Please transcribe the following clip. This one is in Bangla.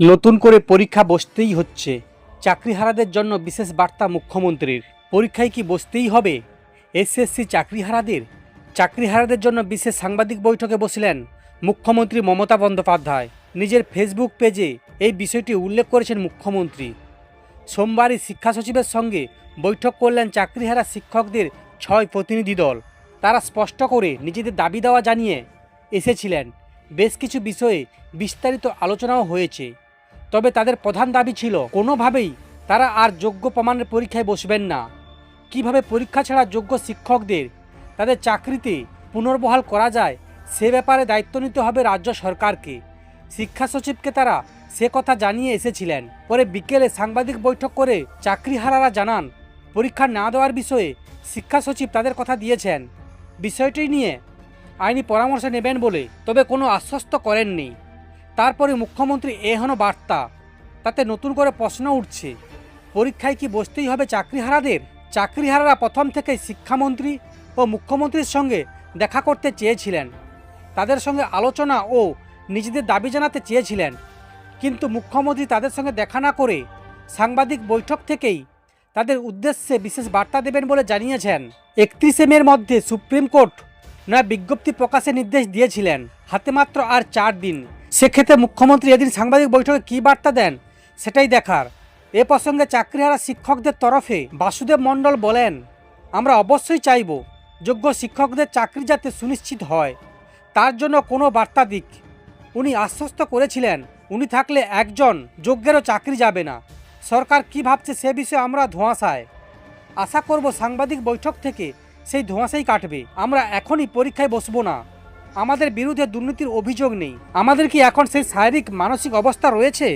নতুন করে পরীক্ষা বসতেই হচ্ছে। চাকরিহারাদের জন্য বিশেষ বার্তা মুখ্যমন্ত্রীর। পরীক্ষায় কি বসতেই হবে? এসএসসি চাকরিহারাদের? চাকরিহারাদের জন্য বিশেষ সাংবাদিক বৈঠকে বসলেন মুখ্যমন্ত্রী মমতা বন্দ্যোপাধ্যায়। নিজের ফেসবুক পেজে এই বিষয়টি উল্লেখ করেছেন মুখ্যমন্ত্রী। সোমবারই শিক্ষা সচিবের সঙ্গে বৈঠক করলেন চাকরিহারা শিক্ষকদের ছয় প্রতিনিধি দল। তারা স্পষ্ট করে নিজেদের দাবি দেওয়া জানিয়ে এসেছিলেন। বেশ কিছু বিষয়ে বিস্তারিত আলোচনাও হয়েছে। তবে তাদের প্রধান দাবি ছিল, কোনোভাবেই তারা আর যোগ্য প্রমাণের পরীক্ষায় বসবেন না। কীভাবে পরীক্ষা ছাড়া যোগ্য শিক্ষকদের তাদের চাকরিতে পুনর্বহাল করা যায়, সে ব্যাপারে দায়িত্ব নিতে হবে রাজ্য সরকারকে। শিক্ষা সচিবকে তারা সে কথা জানিয়ে এসেছিলেন। পরে বিকেলে সাংবাদিক বৈঠক করে চাকরিহারারা জানান, পরীক্ষা না দেওয়ার বিষয়ে শিক্ষা সচিব তাদের কথা দিয়েছেন। বিষয়টি নিয়ে আইনি পরামর্শ নেবেন বলে, তবে কোনো আশ্বস্ত করেননি। তারপরে মুখ্যমন্ত্রী এহন বার্তা। তাতে নতুন করে প্রশ্ন উঠছে, পরীক্ষায় কি বসতেই হবে চাকরিহারাদের? চাকরিহারারা প্রথম থেকেই শিক্ষামন্ত্রী ও মুখ্যমন্ত্রীর সঙ্গে দেখা করতে চেয়েছিলেন। তাদের সঙ্গে আলোচনা ও নিজেদের দাবি জানাতে চেয়েছিলেন। কিন্তু মুখ্যমন্ত্রী তাদের সঙ্গে দেখা না করে সাংবাদিক বৈঠক থেকেই তাদের উদ্দেশ্যে বিশেষ বার্তা দেবেন বলে জানিয়েছেন। একত্রিশে মের মধ্যে সুপ্রিম কোর্ট নয়া বিজ্ঞপ্তি প্রকাশের নির্দেশ দিয়েছিলেন। হাতে মাত্র আর চার দিন। সেক্ষেত্রে মুখ্যমন্ত্রী এদিন সাংবাদিক বৈঠকে কী বার্তা দেন? সেটাই দেখার। এ প্রসঙ্গে চাকরিহারা শিক্ষকদের তরফে বাসুদেব মণ্ডল বলেন, আমরা অবশ্যই চাইব যোগ্য শিক্ষকদের চাকরি যাতে সুনিশ্চিত হয়। তার জন্য কোনো বার্তা দিক। উনি আশ্বস্ত করেছিলেন, উনি থাকলে একজন যোগ্যেরও চাকরি যাবে না। সরকার কি ভাবছে সে বিষয়ে আমরা ধোঁয়াশায়। আশা করব সাংবাদিক বৈঠক থেকে সেই ধোঁয়াশাই কাটবে। আমরা এখনই পরীক্ষায় বসবো না। আমাদের বিরুদ্ধে দুর্নীতির অভিযোগ নেই। আমাদের কি এখন সেই শারীরিক মানসিক অবস্থা রয়েছে?